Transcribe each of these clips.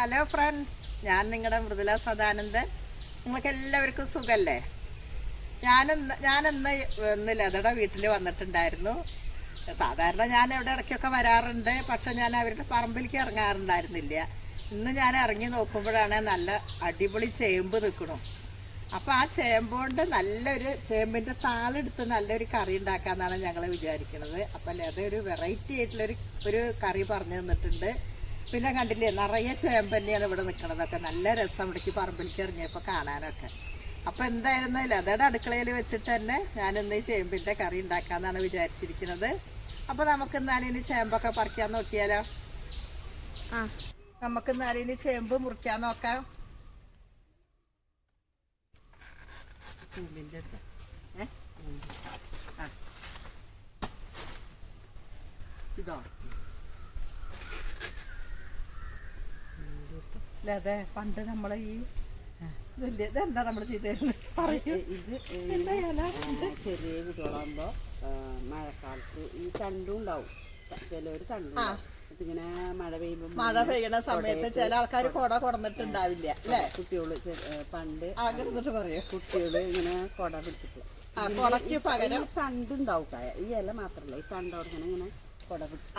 Hello friends ഞാൻ നിങ്ങളുടെ മൃദുല സദാനന്ദൻ. നിങ്ങൾക്ക് എല്ലാവർക്കും സുഖല്ലേ? ഞാനിന്ന് ഞാനിന്ന് ഇന്ന് ലതയുടെ വീട്ടിൽ വന്നിട്ടുണ്ടായിരുന്നു. സാധാരണ ഞാൻ ഇവിടെ ഇടയ്ക്കൊക്കെ വരാറുണ്ട്. പക്ഷെ ഞാൻ അവരുടെ പറമ്പിലേക്ക് ഇറങ്ങാറുണ്ടായിരുന്നില്ല. ഇന്ന് ഞാൻ ഇറങ്ങി നോക്കുമ്പോഴാണ് നല്ല അടിപൊളി ചേമ്പ് നിൽക്കണം. അപ്പോൾ ആ ചേമ്പ് കൊണ്ട് നല്ലൊരു ചേമ്പിന്റെ താളെടുത്ത് നല്ലൊരു കറി ഉണ്ടാക്കാമെന്നാണ് ഞങ്ങൾ വിചാരിക്കുന്നത് അപ്പോൾ ലത ഒരു വെറൈറ്റി ആയിട്ടുള്ളൊരു ഒരു കറി പറഞ്ഞു തന്നിട്ടുണ്ട്. പിന്നെ കണ്ടില്ലേ നിറയെ ചേമ്പന്നെയാണ് ഇവിടെ നിൽക്കണതൊക്കെ നല്ല രസം ഇവിടേക്ക് പറമ്പിലേക്ക് ഇറങ്ങിയപ്പോൾ കാണാനൊക്കെ. അപ്പോൾ എന്തായിരുന്നു അതേടെ അടുക്കളയിൽ വെച്ചിട്ട് തന്നെ ഞാനിന്ന് ഈ ചേമ്പിന്റെ കറി ഉണ്ടാക്കാമെന്നാണ് വിചാരിച്ചിരിക്കുന്നത്. അപ്പോൾ നമുക്ക് എന്നാലും ഇനി ചേമ്പൊക്കെ പറിക്കാൻ നോക്കിയാലോ? ആ. നമുക്ക് എന്നാലും ഇനി ചേമ്പ് മുറിക്കാൻ നോക്കാം. ചേമ്പിന്റെ അടുത്ത്. ഏ? ആ. ഇതോ. അല്ലേ? അതെ പണ്ട് നമ്മൾ ഈ വലിയ ഇതെന്താ നമ്മൾ ചെയ്തേക്കുന്നത് പറയൂ. ഇത്? ചെറിയ കുട്ടികളാകുമ്പോ മഴക്കാലത്ത് ഈ തണ്ടും ഉണ്ടാവും. ചിലവര് തണ്ടും. ഇങ്ങനെ മഴ പെയ്യുമ്പോ മഴ പെയ്യണ സമയത്ത് ചില ആൾക്കാർ കുട കൊടന്നിട്ടുണ്ടാവില്ല അല്ലേ? കുട്ടികൾ പണ്ട് ആഗ്രഹിച്ചിട്ട് എന്നിട്ട് പറയൂ. കുട്ടികൾ ഇങ്ങനെ കൊട പിടിച്ചിട്ട്. കൊടയ്ക്ക് പകരം തണ്ടുണ്ടാവും കായ ഈ ഇല മാത്രല്ല ഈ തണ്ടോടെ ഇങ്ങനെ ഇങ്ങനെ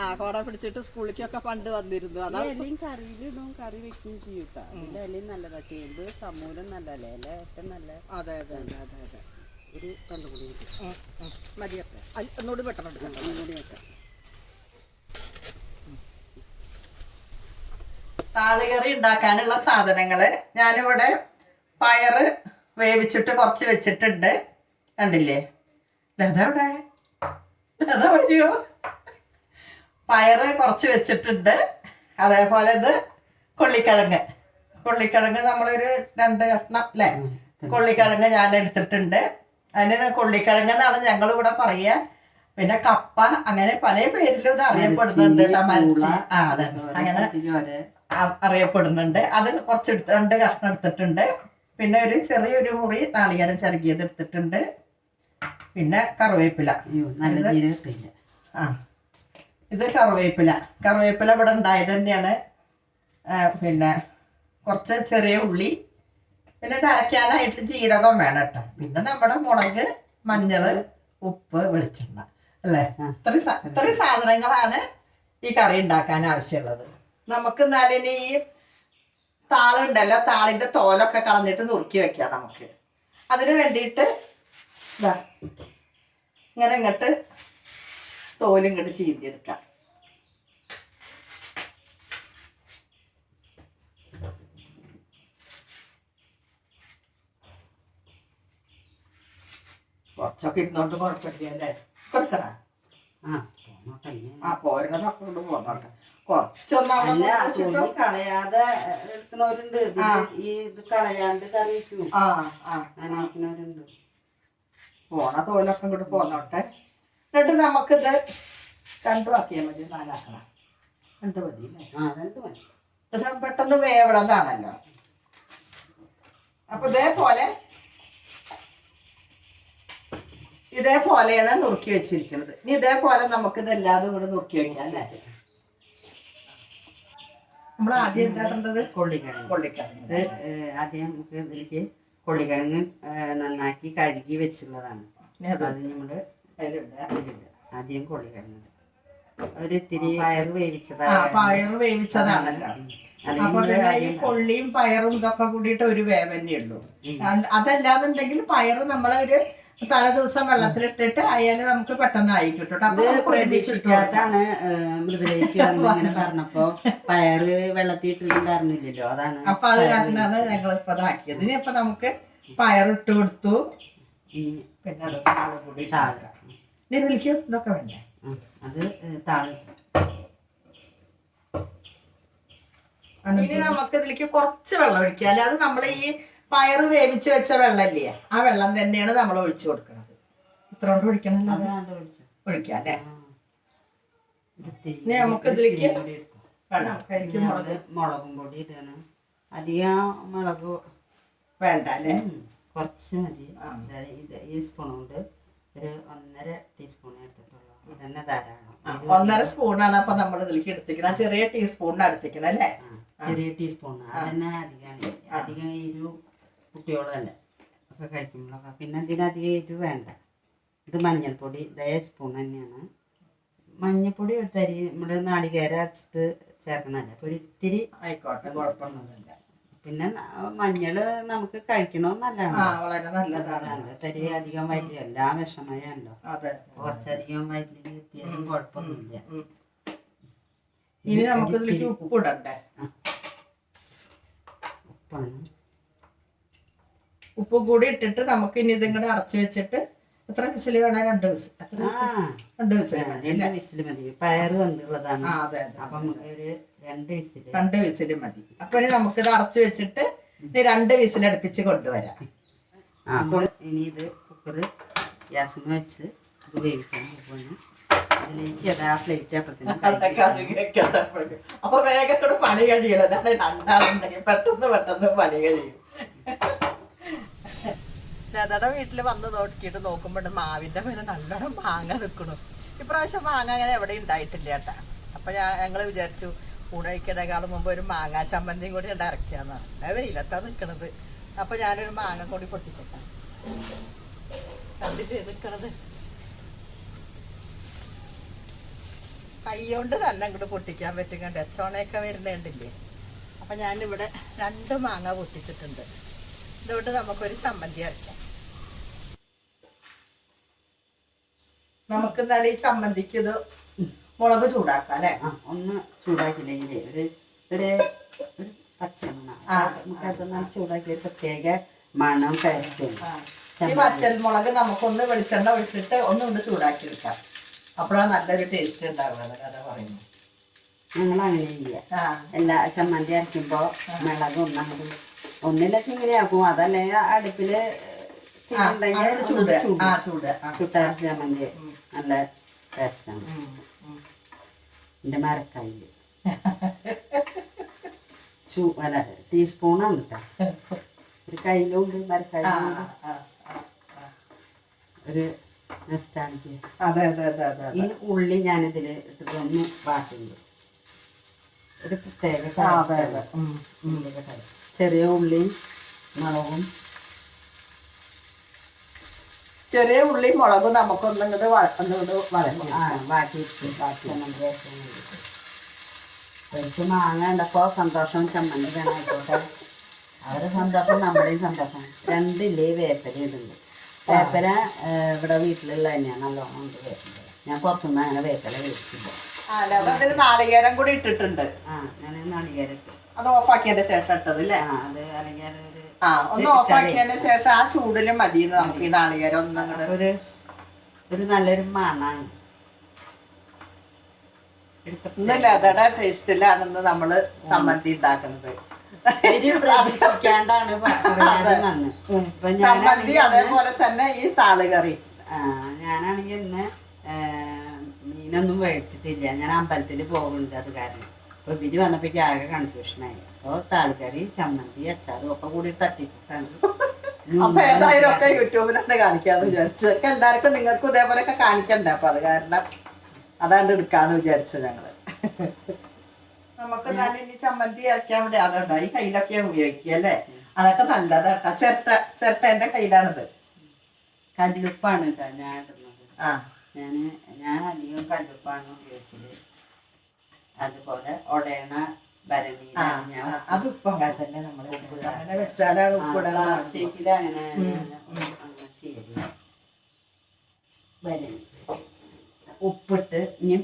ആ കൊട പിടിച്ചിട്ട് സ്കൂളിലേക്കൊക്കെ പണ്ട് വന്നിരുന്നു. അതാ ഇലയും കറിയിലിടും കറി വെക്കുകയും ചെയ്യും കേട്ടോ അതിന്റെ ഇലയും നല്ലതാ. ചേമ്പ് സമൂലം നല്ലല്ലേ ഇല ഒക്കെ നല്ല അതെ അതെ അതെ. അതെ അതെ. ഒരു കണ്ടുകൂടി. മതിയപ്പോ ഒന്നുകൂടി പെട്ടെന്ന് എടുക്കണ്ട ഒന്നും കൂടി വെക്കാം. താളികറി ഉണ്ടാക്കാനുള്ള സാധനങ്ങൾ ഞാനിവിടെ പയറ് വേവിച്ചിട്ട് കുറച്ച് വെച്ചിട്ടുണ്ട്. കണ്ടില്ലേ? ലത ഇവിടെ? ലത വഴിയോ? പയറ് കുറച്ച് വെച്ചിട്ടുണ്ട്. അതേപോലെ ഇത് കൊള്ളിക്കിഴങ്ങ്. കൊള്ളിക്കിഴങ്ങ് നമ്മളൊരു രണ്ട് കഷ്ണം അല്ലേ കൊള്ളിക്കിഴങ്ങ് ഞാൻ എടുത്തിട്ടുണ്ട്. അതിന് കൊള്ളിക്കിഴങ്ങ് എന്നാണ് ഞങ്ങൾ ഇവിടെ പറയുക. പിന്നെ കപ്പ അങ്ങനെ പല പേരിലും ഇത് അറിയപ്പെടുന്നുണ്ട് കേട്ടോ ആ അതെ. അങ്ങനെ അറിയപ്പെടുന്നുണ്ട്. അത് കുറച്ച് എടുത്ത് രണ്ട് കഷ്ണം എടുത്തിട്ടുണ്ട്. പിന്നെ ഒരു ചെറിയൊരു മുറി നാളികേരം ചെറുകിയത് എടുത്തിട്ടുണ്ട്. പിന്നെ കറിവേപ്പില. ആ. ഇത് കറിവേപ്പില. കറിവേപ്പില ഇവിടെ ഉണ്ടായത് തന്നെയാണ്. പിന്നെ കുറച്ച് ചെറിയ ഉള്ളി പിന്നെ ഇത് അരയ്ക്കാനായിട്ട് ജീരകം വേണം കേട്ടോ. പിന്നെ നമ്മുടെ മുളക് മഞ്ഞൾ ഉപ്പ് വെളിച്ചെണ്ണ. അല്ലേ? ഇത്രയും ഇത്ര ഇത്രയും സാധനങ്ങളാണ് ഈ കറി ഉണ്ടാക്കാൻ ആവശ്യമുള്ളത്. നമുക്ക് എന്നാലും ഈ താളുണ്ടല്ലോ താളിന്റെ തോലൊക്കെ കളഞ്ഞിട്ട് നുറുക്കി വെക്കാം നമുക്ക്. അതിന് വേണ്ടിയിട്ട് ഇങ്ങനെ ഇങ്ങോട്ട് തോലും ഇങ്ങോട്ട് ചീന്തിയെടുക്കാം കുറച്ചൊക്കെ ഇരുന്നോണ്ട് കുഴപ്പമില്ലല്ലേ കൊടുക്കണ ആ പോരണത് കൊണ്ട് പോന്നോട്ടെ. കുറച്ചൊന്നും കളയാതെ എടുക്കണവരുണ്ട് ഈ ഇത് കളയാണ്ട് കറിയിക്കും ആ ആ. പോണ തോലൊക്കെ ഇങ്ങോട്ട് പോന്നോട്ടെ. എന്നിട്ട് നമുക്കിത് രണ്ടും ആക്കിയാൽ മതി നാലാക്കണം. രണ്ട് മതി ആ രണ്ട് മതി. പക്ഷെ പെട്ടെന്ന് വേവണതാണല്ലോ അപ്പൊ ഇതേപോലെ ഇതേപോലെയാണ് നുറുക്കി വെച്ചിരിക്കുന്നത്. ഇനി ഇതേപോലെ നമുക്ക് ഇതെല്ലാതും കൂടെ നുറുക്കി വെക്കാം അല്ലേ? നമ്മൾ ആദ്യം എന്താക്കേണ്ടത് കൊള്ളിക്കിഴങ്ങ്. കൊള്ളിക്കിഴങ്ങ്. ആദ്യം നമുക്ക് ഇതിലേക്ക് കൊള്ളിക്കിഴങ്ങ് നന്നാക്കി കഴുകി വെച്ചുള്ളതാണ് ഇനി അത് അത് നമ്മൾ അതിലിടുക. ആദ്യം കൊള്ളിക്കിഴങ്ങ് ഒരു ഇത്തിരി പയർ ആ വേവിച്ചതാണ് പയറ് വേവിച്ചതാണല്ലോ. അപ്പൊ പിന്നെ ഈ കൊള്ളിയും പയറും ഇതൊക്കെ കൂടിയിട്ട് ഒരു വേവന്നെ ഉള്ളൂ അതല്ലാന്നുണ്ടെങ്കിൽ പയറ് നമ്മളെ ഒരു തലേ ദിവസം വെള്ളത്തിലിട്ടിട്ട് അയാൽ നമുക്ക് പെട്ടെന്ന് ആയി കിട്ടും. ട്ടോ. അപ്പൊ പ്രതീക്ഷിക്കാത്താണ് മൃദുലേച്ചി വന്ന് ഇങ്ങനെ പറഞ്ഞപ്പോ പയറ് വെള്ളത്തിൽ ഇട്ടിട്ടുണ്ടായിരുന്നില്ലല്ലോ അതാണ് അപ്പൊ അത് കാരണമാണ് ഞങ്ങൾ ഇപ്പൊ ഇതാക്കിയത്. ഇനി ഇപ്പൊ നമുക്ക് പയറിട്ട് കൊടുത്തു. പിന്നെ അതൊക്കെ കൂടി താഴെ ഇനി വിളിക്കും ഇതൊക്കെ വേണ്ടേ? അത് താളി. ഇനി നമുക്ക് ഇതിലേക്ക് കുറച്ച് വെള്ളം ഒഴിക്കുക അല്ലാതെ നമ്മൾ ഈ പയറ് വേവിച്ച് വെച്ച വെള്ളമില്ലേ ആ വെള്ളം തന്നെയാണ് നമ്മൾ ഒഴിച്ചു കൊടുക്കുന്നത് ഇത്ര കൊണ്ട് ഒഴിക്കണല്ലോ. ഒഴിക്കാം. അല്ലേ? ഇനി നമുക്ക് ഇതിലേക്ക്. വേണം കരിക്കും മുളക്. മുളകും പൊടി ഇടണം. അധികം മുളക് വേണ്ട അല്ലേ? കുറച്ച് മതി. ഈ സ്പൂൺ കൊണ്ട് ഒരു ഒന്നര ടീസ്പൂൺ എടുത്തിട്ടുള്ളൂ. ഇതന്നെ ധാരാളം. ഒന്നര സ്പൂണാണ് അപ്പൊ നമ്മൾ ഇതിലേക്ക് എടുത്തിരിക്കുന്നത്. ചെറിയ ടീസ്പൂണിന് എടുത്തിരിക്കുന്നത് അല്ലേ. ചെറിയ ടീസ്പൂൺ അതന്നെ അധികമാണ് അധികം എരിവ് കുട്ടികളല്ലേ ഒക്കെ കഴിക്കുമ്പോഴൊക്കെ. പിന്നെ അതിനധികം എരിവ് വേണ്ട. ഇത് മഞ്ഞൾപ്പൊടി ഇതേ സ്പൂൺ തന്നെയാണ്. മഞ്ഞൾപ്പൊടി ഒരു തരി നമ്മൾ നാളികേരം അടിച്ചിട്ട് ചേർക്കണമല്ല അപ്പോൾ ഒരു ഇത്തിരി ആയിക്കോട്ടെ കുഴപ്പമൊന്നുമില്ല. പിന്നെ മഞ്ഞൾ നമുക്ക് കഴിക്കണോ ആ നല്ലതാണ് വളരെ നല്ലതാണ്. നല്ല തരി അധികം വയറ്റിൽ എല്ലാം വിഷമയല്ലോ കുറച്ചധികം കിട്ടിയാലും കുഴപ്പമൊന്നുമില്ല. ഇനി നമുക്ക് ഇതിലേക്ക് ഉപ്പ് ഇടണ്ടേ ഉപ്പാണ്. ഉപ്പ് കൂടി ഇട്ടിട്ട് നമുക്ക് ഇനി ഇതും കൂടെ അടച്ചു വെച്ചിട്ട് എത്ര വിസിൽ വേണം രണ്ട് വിസിൽ വിസിൽ രണ്ട് വിസിൽ മതി വിസിൽ മതി. പയറ് വന്നുള്ളതാണ് അപ്പം ഒരു രണ്ട് വിസിൽ മതി. അപ്പൊ ഇനി നമുക്ക് ഇത് അടച്ചു വെച്ചിട്ട് ഇനി രണ്ട് വിസിൽ അടുപ്പിച്ച് കൊണ്ടുവരാം. അപ്പോൾ ഇനി ഇത് കുക്കർ ഗ്യാസിന് വെച്ച് ഇത് വേവിക്കാൻ പോകുന്നു അപ്പൊ വേഗത്തോട് കൂടെ പണി കഴിയല്ലോ അതാണ് രണ്ടാളുണ്ടെങ്കിൽ പെട്ടെന്ന് പെട്ടെന്ന് പണി കഴിയും. ലതയുടെ വീട്ടിൽ വന്ന് നോക്കിയിട്ട് നോക്കുമ്പോൾ മാവിന്റെ മേലെ നല്ലോണം മാങ്ങ നിൽക്കണു ഇപ്രാവശ്യം മാങ്ങ അങ്ങനെ എവിടെ ഉണ്ടായിട്ടില്ല കേട്ടാ. അപ്പൊ ഞാൻ ഞങ്ങൾ വിചാരിച്ചു ഊണഴിക്കണേക്കാളും മുമ്പ് ഒരു മാങ്ങ ചമ്മന്തിയും കൂടി ഉണ്ട് ഇറക്കിയാന്ന് നല്ല വെയിലത്താ നിൽക്കണത് അപ്പൊ ഞാനൊരു മാങ്ങ കൂടി പൊട്ടിക്കട്ടെ. കണ്ടിട്ട് നിൽക്കണത് കൈകൊണ്ട് തന്നെ അങ്ങോട്ട് പൊട്ടിക്കാൻ പറ്റും കണ്ട്. എച്ചോണയൊക്കെ വരുന്നുണ്ടില്ലേ? അപ്പം ഞാനിവിടെ രണ്ട് മാങ്ങ പൊട്ടിച്ചിട്ടുണ്ട്. ഇതുകൊണ്ട് നമുക്കൊരു ചമ്മന്തി അരയ്ക്കാം. നമുക്ക് എന്നാലും ഈ ചമ്മന്തിക്ക് ഇത് മുളക് ചൂടാക്കാം അല്ലേ? ആ ഒന്ന് ചൂടാക്കിയില്ലെങ്കിൽ ഒരു ഒരു ഒരു പച്ചമണ ആ. ചൂടാക്കിയ അതൊന്ന് ചൂടാക്കി ഒരു പ്രത്യേക മണം ടേസ്റ്റ് ഈ പച്ചൽ മുളക് നമുക്കൊന്ന് വെളിച്ചെണ്ണ ഒഴിച്ചിട്ട് ഒന്നുകൊണ്ട് ചൂടാക്കി വെക്കാം അപ്പോഴാണ് നല്ലൊരു ടേസ്റ്റ് ഉണ്ടാവുക കഥ പറയുന്നു ഞങ്ങൾ അങ്ങനെ ചെയ്യുക എല്ലാ ചമ്മന്തി അരയ്ക്കുമ്പോൾ മിളക് ഒന്നങ്ങോട്ട് ഒന്നിലൊക്കെങ്കിലാക്കും അതല്ലേ അടുപ്പിൽ ചൂട് ചൂട് ചുട്ടരച്ച ചമ്മന്തി നല്ല ടേസ്റ്റാണ്. എന്റെ മരക്കായിൽ ചൂ അല്ല ടീസ്പൂണാണ് കേട്ടോ ഒരു കയ്യിലുണ്ട് മരക്കായിലുണ്ട്. ഒരു നെസ്റ്റാണിക്ക് അതെ അതെ അതെ അതെ ഈ ഉള്ളി ഞാനിതിൽ ഇട്ടിട്ട് ഒന്ന് വാട്ടുണ്ട് ഒരു പ്രത്യേക. ചെറിയ ഉള്ളിയും മുളകും ചെറിയ ഉള്ളി മുളക് നമുക്കൊന്നും ഇങ്ങോട്ട് എനിക്ക് മാങ്ങ ഉണ്ടപ്പോൾ സന്തോഷം ചമ്മന്തി വേണമായിക്കോട്ടെ അവരെ സന്തോഷം നമ്മുടെയും സന്തോഷം. രണ്ടില്ലേ വേപ്പര ഇടുന്നു വേപ്പര ഇവിടെ വീട്ടിലുള്ള തന്നെയാണ് നല്ലോണം ഉണ്ട് വേപ്പര ഞാൻ പുറത്തുനിന്ന് അങ്ങനെ വേപ്പര ആ നാളികേരം കൂടി ഇട്ടിട്ടുണ്ട്. ആ ഞാൻ നാളികേരം ഇട്ടു. അത് ഓഫാക്കിയതിന്റെ ശേഷം ഇട്ടത് അല്ലേ? ആ അത് അല്ലെങ്കിൽ ആ ഒന്ന് ഓഫാക്കിയതിന് ശേഷം ആ ചൂടിലും മതി നമുക്ക് ഈ നാളികേരം ഒന്നും അങ്ങോട്ട് ഒരു ഒരു നല്ലൊരു മണാണ്. ഒരു പ്രത്യേക- ഒന്നുമില്ല അതടെ ടേസ്റ്റിലാണെന്ന് നമ്മൾ ചമ്മന്തി ഉണ്ടാക്കുന്നത്. ഒരു പ്രതീക്ഷിക്കാണ്ടാണ് പ- പറയാതെ വന്ന്. ഇപ്പൊ ചമ്മന്തി ഞാനാണെങ്കിൽ അതേപോലെ തന്നെ ഈ താളുകറി ആ, ഞാനാണെങ്കിൽ ഇന്ന് ഏ, മീനൊന്നും മേടിച്ചിട്ടില്ല. ഞാൻ അമ്പലത്തിൽ പോകുന്നുണ്ട് അത് കാരണം. അപ്പൊ ഇവർ വന്നപ്പോഴേക്കും ആകെ കൺഫ്യൂഷനായി അപ്പോൾ താളിക്കറി ചമ്മന്തി അച്ചാറും ഒക്കെ കൂടി തട്ടിട്ടാണ് അപ്പൊ ഏതായാലും ഒക്കെ യൂട്യൂബിലൊക്കെ കാണിക്കാന്ന് വിചാരിച്ചു. എല്ലാവർക്കും നിങ്ങൾക്കും ഇതേപോലെയൊക്കെ കാണിക്കണ്ട? അപ്പൊ അത് കാരണം അതാണ്ട് എടുക്കാന്ന് വിചാരിച്ചു ഞങ്ങൾ. നമുക്ക് നല്ല ഇനി ചമ്മന്തി ഇറക്കാൻ വേണ്ടി അതുകൊണ്ട് ഈ കയ്യിലൊക്കെ ഉപയോഗിക്കുക അല്ലേ? അതൊക്കെ നല്ലതാട്ടാ ചിരട്ട ചിരട്ടേന്റെ കയ്യിലാണിത്. കല്ലുപ്പാണ് കേട്ടോ ഞാൻ ഇടുന്നത്. ആ. ഞാൻ ഞാൻ അധികം കല്ലുപ്പാണ് ഉപയോഗിക്കൽ. അതുപോലെ ഒടയണ അത് തന്നെ നമ്മൾ അങ്ങനെ വെച്ചാലാണ് ഉപ്പിടാൻ പാടുള്ളൂ. പ്ലാസ്റ്റിക്കിൽ അങ്ങനെ അങ്ങനെ ഭരണി ഉപ്പിട്ട് ഇനി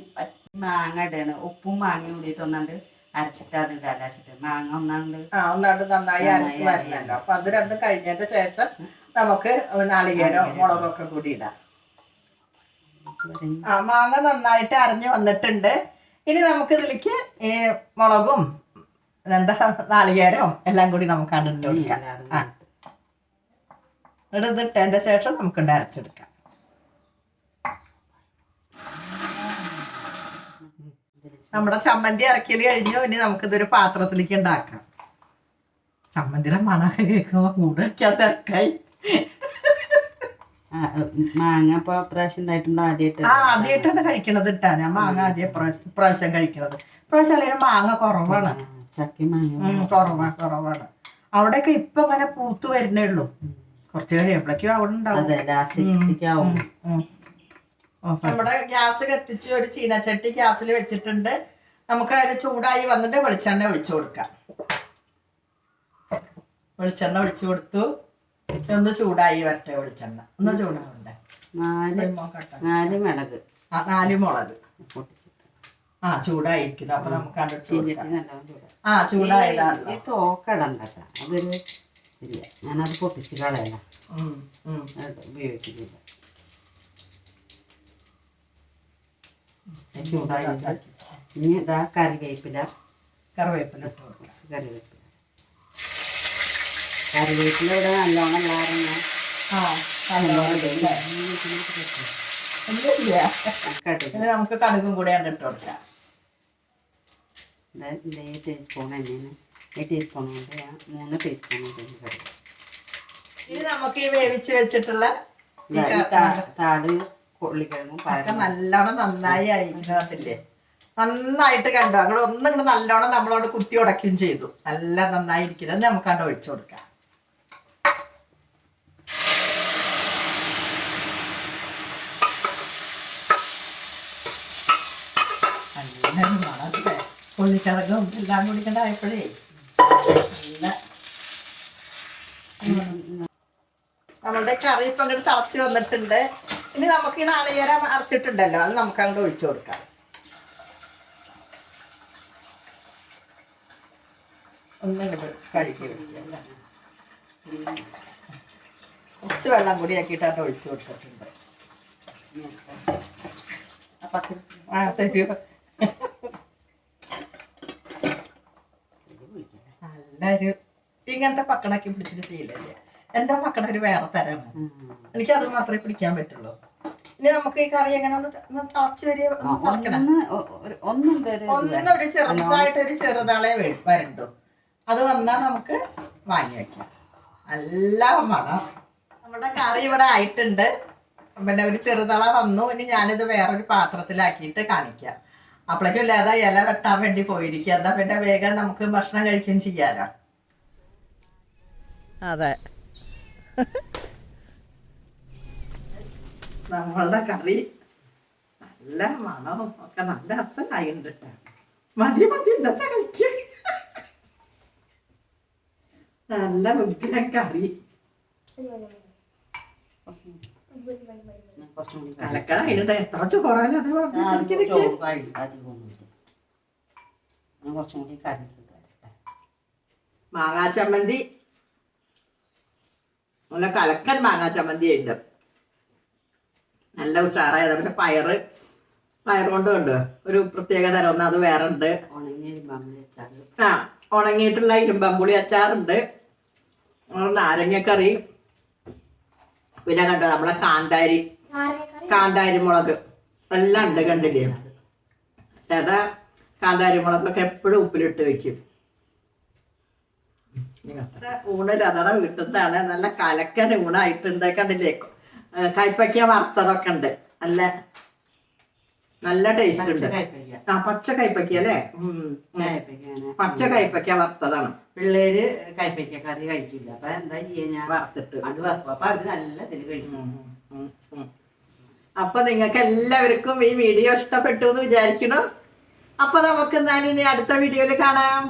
മാങ്ങ ഇടണ്. ഉപ്പും മാങ്ങയും കൂടിയിട്ട് ഒന്നാണ്ട് അരച്ചിട്ട് അത് ഇടാല അരച്ചിട്ട് മാങ്ങ ഒന്നാണ്ട് ആ ഒന്നാണ്ട് നന്നായി അരക്ക് വരണല്ലോ അപ്പൊ അത് രണ്ടും കഴിഞ്ഞതിന്റെ ശേഷം നമുക്ക് നാളികേരോ മുളകൊക്കെ കൂടി ഇടാം. ആ മാങ്ങ നന്നായിട്ട് അരഞ്ഞു വന്നിട്ടുണ്ട്. ഇനി നമുക്ക് ഇതിലേക്ക് ഈ മുളകും എന്താ നാളികേരവും എല്ലാം കൂടി നമുക്ക് ഇട്ട് കൊടുക്കാം എല്ലാവരും ആ. എന്നിട്ട് ഇത് ശേഷം നമുക്ക് അരച്ചെടുക്കാം. നമ്മുടെ ചമ്മന്തി ഇറക്കിയത് കഴിഞ്ഞു. ഇനി നമുക്കിതൊരു പാത്രത്തിലേക്ക് ഉണ്ടാക്കാം. ചമ്മന്തിയുടെ മണമൊക്കെ കേൾക്കുമ്പോ കൂടെ വയ്ക്കാത്ത ഇറക്കായി മാങ്ങ ഇപ്പൊ പ്രാവശ്യം ഉണ്ടായിട്ടുണ്ട് ആദ്യമായിട്ട് ആ ആദ്യമായിട്ടാണ് കഴിക്കണത് ഇട്ടാ ഞാൻ മാങ്ങ ആദ്യം പ്രാവശ്യം കഴിക്കണത്. പ്രാവശ്യം അല്ലെങ്കിൽ മാങ്ങ കുറവാണ്. ചക്കി മാങ്ങ കുറവാണ് കുറവാണ്. അവിടെയൊക്കെ ഇപ്പൊ അങ്ങനെ പൂത്ത് വരുന്നേ ഉള്ളൂ. കുറച്ച് കഴിയുമ്പോഴേക്കും അവിടെ ഉണ്ടാവും. നമ്മുടെ ഗ്യാസ് കത്തിച്ച് ഒരു ചീനച്ചട്ടി ഗ്യാസിൽ വെച്ചിട്ടുണ്ട്. നമുക്ക് അതിന് ചൂടായി വന്നിട്ട് വെളിച്ചെണ്ണ ഒഴിച്ചു കൊടുക്കാം. വെളിച്ചെണ്ണ ഒഴിച്ചു കൊടുത്തു. ഒന്ന് ചൂടായി വരട്ടെ വെളിച്ചെണ്ണ. ഒന്ന് ചൂടാവണ്ടേ? നാല് നാല് മുളക്. ആ, നാല് മുളക്. ആ ചൂടായിരിക്കുന്നു. അപ്പൊ നമുക്ക് കണ്ടിട്ട് ആ ചൂടായതാണ് തോക്കടണ്ട. അതൊരു ഇല്ല. ഞാനത് പൊട്ടിച്ച് കളയണം ഉപയോഗിക്കുന്നില്ല ചൂടായി ഇനി ഇതാ കറിവേപ്പില. കറിവേപ്പില കറിവേപ്പില. കറിവേപ്പില ഇവിടെ നല്ലോണം ഇനി നമുക്ക് കടുകും കൂടെ ഇട്ട് കൊടുക്കാം. ഇതേ ടീസ്പൂൺ തന്നെയാണ് ഈ ടീസ്പൂൺ കൊണ്ട് ഞാൻ മൂന്ന് ടീസ്പൂൺ ഇടുന്നു കടുക്. ഇനി നമുക്ക് ഈ വേവിച്ച് വെച്ചിട്ടുള്ള കൊള്ളിക്കിഴങ്ങും നല്ലോണം നന്നായി അരിഞ്ഞില്ലേ നന്നായിട്ട് കണ്ടു? അങ്ങോട്ട് ഒന്നും ഇങ്ങോട്ട് നല്ലോണം നമ്മളോട് കുത്തി ഉടക്കുകയും ചെയ്തു. നല്ല നന്നായി ഇരിക്കുന്നത് നമുക്ക് അവിടെ ഒഴിച്ചു കൊടുക്കാം നല്ല മണത്തില്ലേ ഉള്ളിക്കിഴങ്ങും എല്ലാം കൂടി കണ്ടായപ്പോഴേ നല്ല നമ്മളുടെ കറി ഇപ്പം അങ്ങോട്ട് തിളച്ച് വന്നിട്ടുണ്ട്. ഇനി നമുക്ക് ഈ നാളികേരം അരച്ചിട്ടുണ്ടല്ലോ അത് നമുക്ക് അങ്ങോട്ട് ഒഴിച്ചു കൊടുക്കാം. കുറച്ച് വെള്ളം കൂടി ആക്കിയിട്ടാണ് ഒഴിച്ചു കൊടുത്തിട്ടുണ്ട് അപ്പം ആ തരൂ നല്ലൊരു ഇങ്ങനത്തെ പക്കടക്കി പിടിച്ചിട്ട് ചെയ്യില്ലേ? എന്റെ പക്കട ഒരു വേറെ തരമാണ് എനിക്ക് അത് മാത്രമേ പിടിക്കാൻ പറ്റുള്ളൂ. ഇനി നമുക്ക് ഈ കറി എങ്ങനെ ഒന്ന് തിളച്ച് വരിക ഒന്ന് ഒരു- ഒരു ഒരു ചെറുതായിട്ട് ഒരു ചെറുതാളെ വരണ്ടു. അത് വന്നാൽ നമുക്ക് വാങ്ങി വെക്കാം. നല്ല മണം. നമ്മുടെ കറി ഇവിടെ ആയിട്ടുണ്ട്. പിന്നെ ഒരു ചെറുതള വന്നു. ഇനി ഞാനിത് വേറൊരു പാത്രത്തിലാക്കിയിട്ട് കാണിക്കാം. അപ്പോഴേക്കും ഇല്ലാതെ ഇല വെട്ടാൻ വേണ്ടി പോയിരിക്കുക. എന്നാ പിന്നെ വേഗം നമുക്ക് ഭക്ഷണം കഴിക്കുകയും ചെയ്യാലോ. അതെ. നമ്മളുടെ കറി നല്ല മണവും ഒക്കെ നല്ല അസലായിട്ടുണ്ട് ട്ടോ. മതി മതി ഇന്നത്തെ കഴിക്കും നല്ല ഉഗ്രൻ കറി. കുറച്ചും കൂടി കലക്കടായിട്ടുണ്ട് എത്ര ചോറാലും അത് ആ, അത് വിളമ്പിച്ചിരിക്കുന്നു. ചോറ് കഴി- അധികമൊന്നുമില്ല. ഞാൻ കുറച്ചും കൂടി കറി മാങ്ങാ ചമ്മന്തി നല്ല കലക്കൻ മാങ്ങാ ചമ്മന്തി ഉണ്ട്. നല്ല ഉഷാറായത്. പിന്നെ പയറ്. പയർ കൊണ്ട് ഉണ്ട്. ഒരു പ്രത്യേക തരം ഒന്ന് അത് വേറെ ഉണ്ട്. ആ ഉണങ്ങിയിട്ടുള്ള ഇരുമ്പമ്പുളി അച്ചാറുണ്ട്. നാരങ്ങക്കറി പിന്നെ കണ്ടോ നമ്മളെ കാന്താരി. കാന്താരി മുളക് എല്ലാം ഉണ്ട് കണ്ടില്ലേ? അതാ കാന്താരി മുളകൊക്കെ എപ്പോഴും ഉപ്പിലിട്ട് വെക്കും. ഊണ് വീട്ടിൽ നിന്നാണ് നല്ല കലക്കൻ ഊണായിട്ടുണ്ട് കണ്ടില്ലേ? ആ, കയ്പയ്ക്ക വറുത്തതൊക്കെ ഉണ്ട്. നല്ല നല്ല ടേസ്റ്റ് ഉണ്ട്. ആ പച്ച കയ്പയ്ക്ക അല്ലേ. പച്ച കയ്പയ്ക്ക വറുത്തതാണ്. പിള്ളേര് കൈപ്പയ്ക്ക കറി കഴിക്കില്ല. അപ്പൊ എന്താ ചെയ്യാ ഞാൻ? വറുത്തിട്ട്. അത് വെക്കും അപ്പൊ അത് നല്ല ഇതിൽ കഴിക്കും. അപ്പൊ നിങ്ങൾക്ക് എല്ലാവർക്കും ഈ വീഡിയോ ഇഷ്ടപ്പെട്ടു എന്ന് വിചാരിക്കണം അപ്പൊ നമുക്ക് എന്നാലും ഇനി അടുത്ത വീഡിയോയിൽ കാണാം.